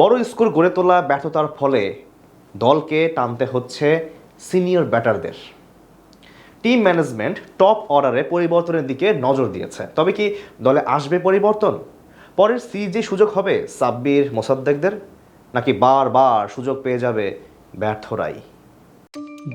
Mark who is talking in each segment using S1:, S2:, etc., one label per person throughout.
S1: বড় স্কোর গড়ে তোলা ব্যর্থতার ফলে দলকে টানতে হচ্ছে সিনিয়র ব্যাটারদের। টিম ম্যানেজমেন্ট টপ অর্ডারে পরিবর্তনের দিকে নজর দিয়েছে। তবে কি দলে আসবে পরিবর্তন? পরের সিরিজে সুযোগ হবে সাব্বির মোসাদ্দেকদের? নাকি বারবার সুযোগ পেয়ে যাবে ব্যর্থরাই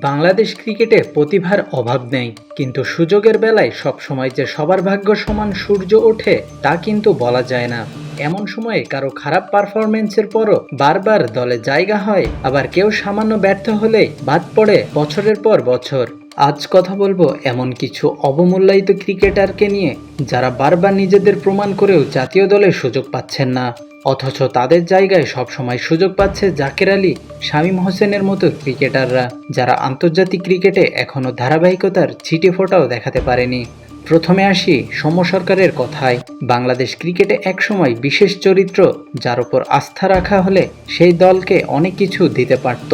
S2: বাংলাদেশ ক্রিকেটে প্রতিভার অভাব নেই, কিন্তু সুযোগের বেলায় সবসময় যে সবার ভাগ্য সমান সূর্য ওঠে তা কিন্তু বলা যায় না। এমন সময়ে কারও খারাপ পারফরমেন্সের পরও বারবার দলে জায়গা হয়, আবার কেউ সামান্য ব্যর্থ হলেই বাদ পড়ে বছরের পর বছর। আজ কথা বলব এমন কিছু অবমূল্যায়িত ক্রিকেটারকে নিয়ে, যারা বারবার নিজেদের প্রমাণ করেও জাতীয় দলে সুযোগ পাচ্ছেন না। অথচ তাদের জায়গায় সবসময় সুযোগ পাচ্ছে জাকের আলী, শামীম হোসেনের মতো ক্রিকেটাররা, যারা আন্তর্জাতিক ক্রিকেটে এখনও ধারাবাহিকতার ছিটে ফোটাও দেখাতে পারেনি। প্রথমে আসি সৌম্য সরকারের কথায়। বাংলাদেশ ক্রিকেটে একসময় বিশেষ চরিত্র, যার ওপর আস্থা রাখা হলে সেই দলকে অনেক কিছু দিতে পারত।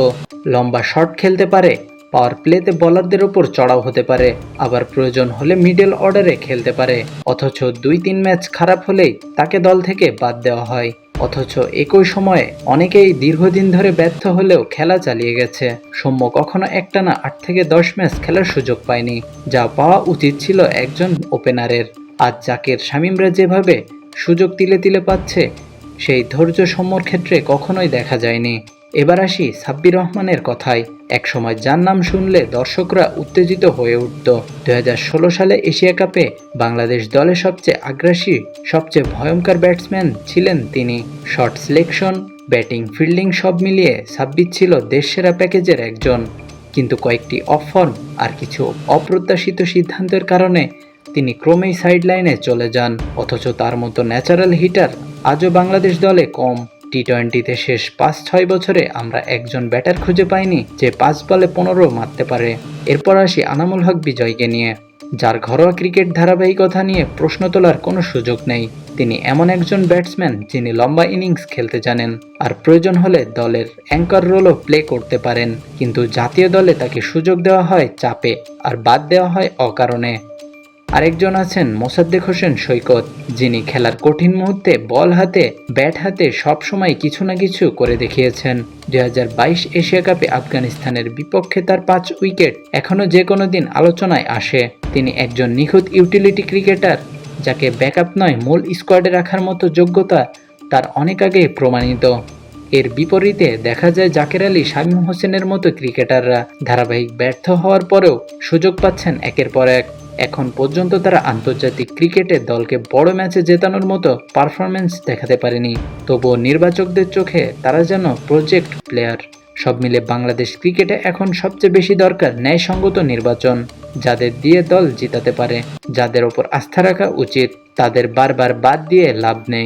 S2: লম্বা শট খেলতে পারে পাওয়ার প্লেতে বলারদের ওপর চড়াও হতে পারে, আবার প্রয়োজন হলে মিডল অর্ডারে খেলতে পারে। অথচ দুই তিন ম্যাচ খারাপ হলেই তাকে দল থেকে বাদ দেওয়া হয়। অথচ একই সময়ে অনেকেই দীর্ঘদিন ধরে ব্যর্থ হলেও খেলা চালিয়ে গেছে। সৌম্য কখনো একটানা আট থেকে দশ ম্যাচ খেলার সুযোগ পায়নি, যা পাওয়া উচিত ছিল একজন ওপেনারের। আজ জাকের, শামিমরা যেভাবে সুযোগ তিলে তিলে পাচ্ছে, সেই ধৈর্য সৌম্যর ক্ষেত্রে কখনোই দেখা যায়নি। এবার আসি সাব্বির রহমানের কথায়। একসময় যার নাম শুনলে দর্শকরা উত্তেজিত হয়ে উঠত। দু হাজার ষোলো সালে এশিয়া কাপে বাংলাদেশ দলে সবচেয়ে আগ্রাসী, সবচেয়ে ভয়ঙ্কর ব্যাটসম্যান ছিলেন তিনি। শর্ট সিলেকশন, ব্যাটিং ফিল্ডিং সব মিলিয়ে সাব্বির ছিল দেশসেরা প্যাকেজের একজন। কিন্তু কয়েকটি অফ ফর্ম আর কিছু অপ্রত্যাশিত সিদ্ধান্তের কারণে তিনি ক্রমেই সাইডলাইনে চলে যান। অথচ তার মতো ন্যাচারাল হিটার আজও বাংলাদেশ দলে কম। টি টোয়েন্টিতে শেষ পাঁচ ছয় বছরে আমরা একজন ব্যাটার খুঁজে পাইনি যে পাঁচ বলে পনেরো মারতে পারে। এরপর আসি আনামুল হক বিজয়কে নিয়ে। যার ঘরোয়া ক্রিকেট ধারাবাহিকতা নিয়ে প্রশ্ন তোলার কোনো সুযোগ নেই। তিনি এমন একজন ব্যাটসম্যান যিনি লম্বা ইনিংস খেলতে জানেন আর প্রয়োজন হলে দলের অ্যাঙ্কার রোলও প্লে করতে পারেন। কিন্তু জাতীয় দলে তাকে সুযোগ দেওয়া হয় চাপে আর বাদ দেওয়া হয় অকারণে। আরেকজন আছেন মোসাদ্দেক হোসেন সৈকত, যিনি খেলার কঠিন মুহূর্তে বল হাতে, ব্যাট হাতে সবসময় কিছু না কিছু করে দেখিয়েছেন। দু হাজার বাইশ এশিয়া কাপে আফগানিস্তানের বিপক্ষে তার পাঁচ উইকেট এখনও যে কোনো দিন আলোচনায় আসে। তিনি একজন নিখুঁত ইউটিলিটি ক্রিকেটার, যাকে ব্যাকআপ নয়, মূল স্কোয়াডে রাখার মতো যোগ্যতা তার অনেক আগেই প্রমাণিত। এর বিপরীতে দেখা যায় জাকের আলী, শামীম হোসেনের মতো ক্রিকেটাররা। ধারাবাহিক ব্যর্থ হওয়ার পরেও সুযোগ পাচ্ছেন একের পর এক। এখন পর্যন্ত তারা আন্তর্জাতিক ক্রিকেটে দলকে বড় ম্যাচে জেতানোর মতো পারফরমেন্স দেখাতে পারেনি। তবুও নির্বাচকদের চোখে তারা যেন প্রজেক্ট প্লেয়ার সব মিলে বাংলাদেশ ক্রিকেটে এখন সবচেয়ে বেশি দরকার ন্যায়সঙ্গত নির্বাচন, যাদের দিয়ে দল জিতাতে পারে, যাদের ওপর আস্থা রাখা উচিত, তাদের বারবার বাদ দিয়ে লাভ নেই।